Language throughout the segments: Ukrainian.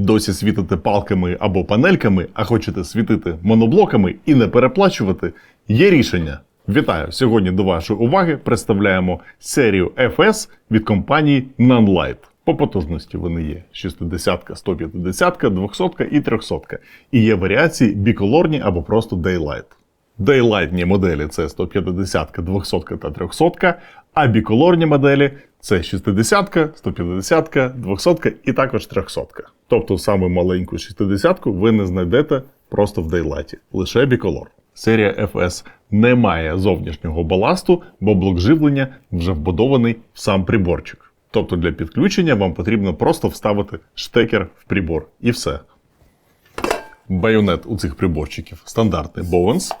Досі світите палками або панельками, а хочете світити моноблоками і не переплачувати? Є рішення. Вітаю! Сьогодні до вашої уваги представляємо серію FS від компанії Nonlight. По потужності вони є 60, 150, 200 і 300. І є варіації біколорні або просто Daylight. Дейлайтні моделі це 150, 200 та 300, а біколорні моделі це 60, 150, 200 і також 300. Тобто саме маленьку 60 ви не знайдете просто в дейлайті, лише біколор. Серія FS не має зовнішнього баласту, бо блок живлення вже вбудований в сам приборчик. Тобто для підключення вам потрібно просто вставити штекер в прибор і все. Байонет у цих приборчиків стандартний Bowens,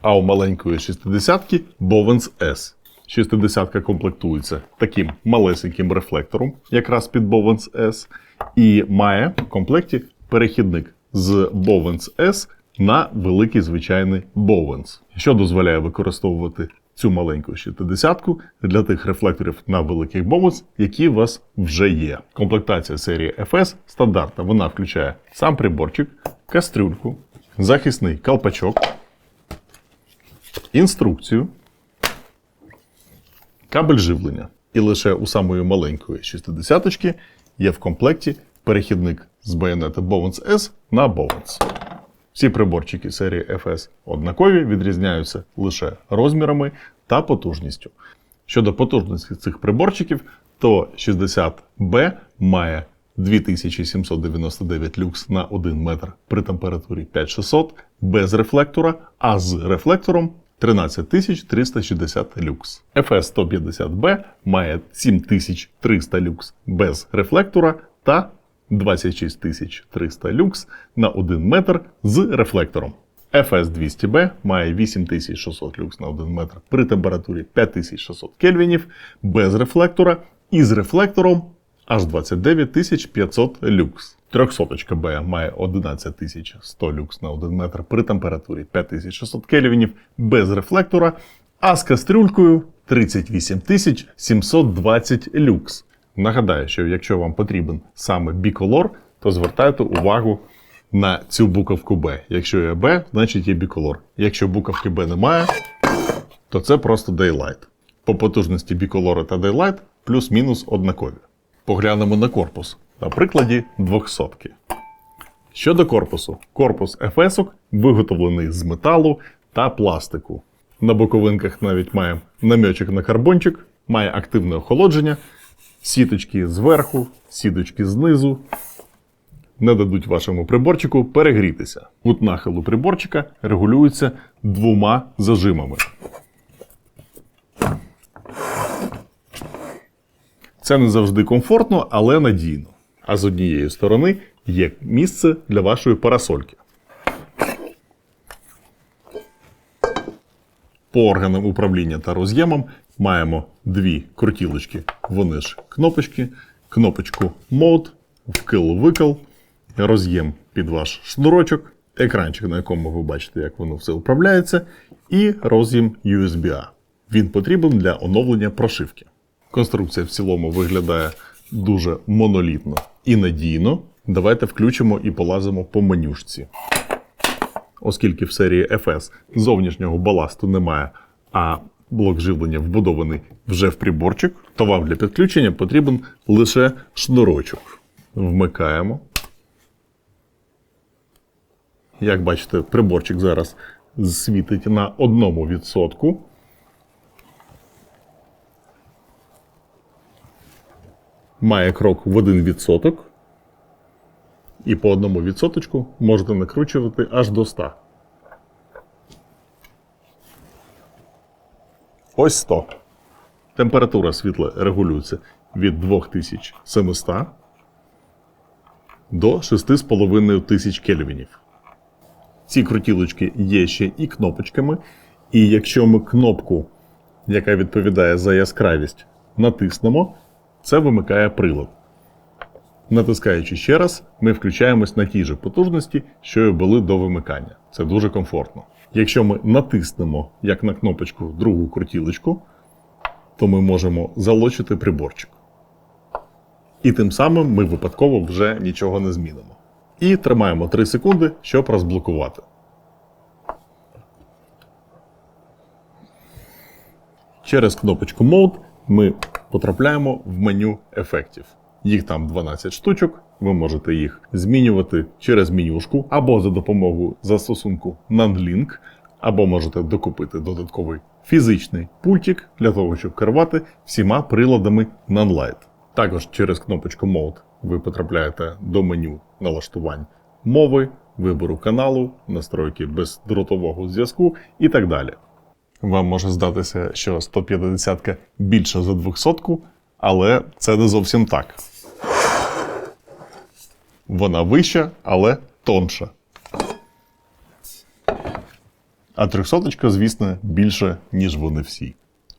а у маленької 60-ки Bowens S. 60-ка комплектується таким малесеньким рефлектором, якраз під Bowens S, і має в комплекті перехідник з Bowens S на великий звичайний Bowens, що дозволяє використовувати цю маленьку 60-ку для тих рефлекторів на великих Bowens, які у вас вже є. Комплектація серії FS стандартна. Вона включає сам приборчик, кастрюльку, захисний колпачок, інструкцію, кабель живлення. І лише у самої маленької 60-ки є в комплекті перехідник з байонета Bowens S на Bowens. Всі приборчики серії FS однакові, відрізняються лише розмірами та потужністю. Щодо потужності цих приборчиків, то 60B має 2799 люкс на 1 метр при температурі 5600 без рефлектора, а з рефлектором 13360 люкс. FS 150B має 7300 люкс без рефлектора та 26300 люкс на 1 метр з рефлектором. FS 200B має 8600 люкс на 1 метр при температурі 5600 кельвінів без рефлектора і з рефлектором аж 29500 люкс. 300 B має 11100 люкс на 1 метр при температурі 5600 кельвінів без рефлектора, а з кастрюлькою 38720 люкс. Нагадаю, що якщо вам потрібен саме біколор, то звертайте увагу на цю буковку B. Якщо є B, значить є біколор. Якщо буковки B немає, то це просто Daylight. По потужності біколора та Daylight плюс-мінус однакові. Поглянемо на корпус на прикладі 200. Щодо корпусу, корпус FS виготовлений з металу та пластику. На боковинках навіть має намьочок на карбончик, має активне охолодження, сіточки зверху, сіточки знизу. Не дадуть вашому приборчику перегрітися. Кут нахилу приборчика регулюється двома зажимами. Це не завжди комфортно, але надійно. А з однієї сторони є місце для вашої парасольки. По органам управління та роз'ємам маємо дві крутілочки, вони ж кнопочки, кнопочку Mode, вкил-викил, роз'єм під ваш шнурочок, екранчик, на якому ви бачите, як воно все управляється, і роз'єм USB-A. Він потрібен для оновлення прошивки. Конструкція в цілому виглядає дуже монолітно і надійно. Давайте включимо і полазимо по менюшці. Оскільки в серії FS зовнішнього баласту немає, а блок живлення вбудований вже в приборчик, то вам для підключення потрібен лише шнурочок. Вмикаємо. Як бачите, приборчик зараз світить на одному відсотку. Має крок в 1%. І по одному відсоточку можете накручувати аж до 100. Ось 100. Температура світла регулюється від 2700 до 6500 кельвінів. Ці крутілочки є ще і кнопочками. І якщо ми кнопку, яка відповідає за яскравість, натиснемо, це вимикає прилад. Натискаючи ще раз, ми включаємось на тій же потужності, що і були до вимикання. Це дуже комфортно. Якщо ми натиснемо як на кнопочку другу крутілочку, то ми можемо залочити приборчик. І тим самим ми випадково вже нічого не змінимо. І тримаємо 3 секунди, щоб розблокувати. Через кнопочку Mode ми потрапляємо в меню ефектів. Їх там 12 штучок. Ви можете їх змінювати через менюшку або за допомогою застосунку NanLink, або можете докупити додатковий фізичний пультик для того, щоб керувати всіма приладами NanLight. Також через кнопочку Mode ви потрапляєте до меню налаштувань мови, вибору каналу, настройки бездротового зв'язку і так далі. Вам може здатися, що 150-ка більша за 200-ку, але це не зовсім так. Вона вища, але тонша. А 300, звісно, більше, ніж вони всі.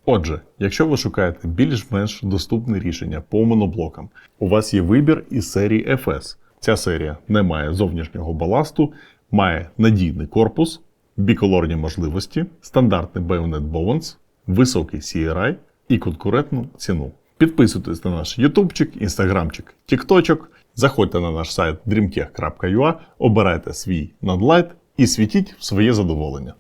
Отже, якщо ви шукаєте більш-менш доступне рішення по моноблокам, у вас є вибір із серії FS. Ця серія не має зовнішнього баласту, має надійний корпус, біколорні можливості, стандартний байонет Bowens, високий CRI і конкурентну ціну. Підписуйтесь на наш ютубчик, інстаграмчик, тікточок, заходьте на наш сайт dreamtech.ua, обирайте свій надлайт і світіть в своє задоволення.